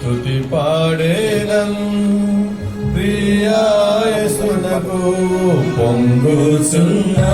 స్తుతి పాడేదం ప్రియాయసునకు పొంగుచున్నా.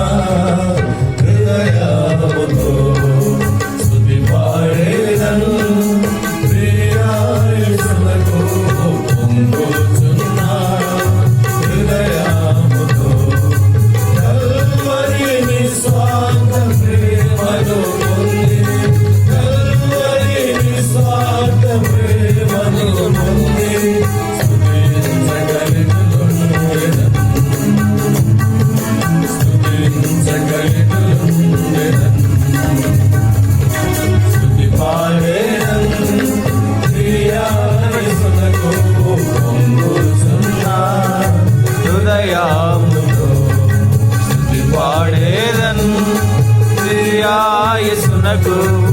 శ్రీయాయసునకు